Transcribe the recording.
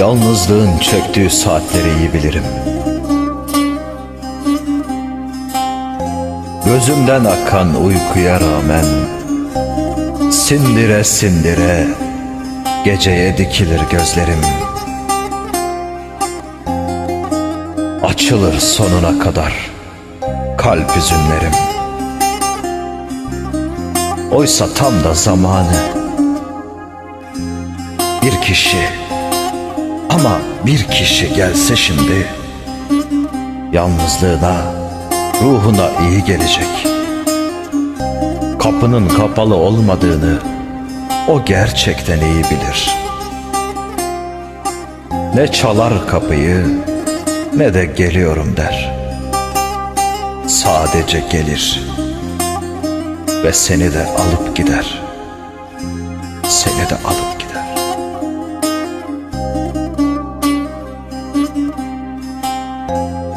Yalnızlığın çöktüğü saatleri iyi bilirim. Gözümden akan uykuya rağmen Sindire sindire geceye dikilir gözlerim. Açılır sonuna kadar kalp üzünlerim. Oysa tam da zamanı bir kişi ama bir kişi gelse şimdi yalnızlığına, ruhuna iyi gelecek. Kapının kapalı olmadığını o gerçekten iyi bilir. Ne çalar kapıyı ne de geliyorum der. Sadece gelir ve seni de alıp gider. Seni de alıp gider.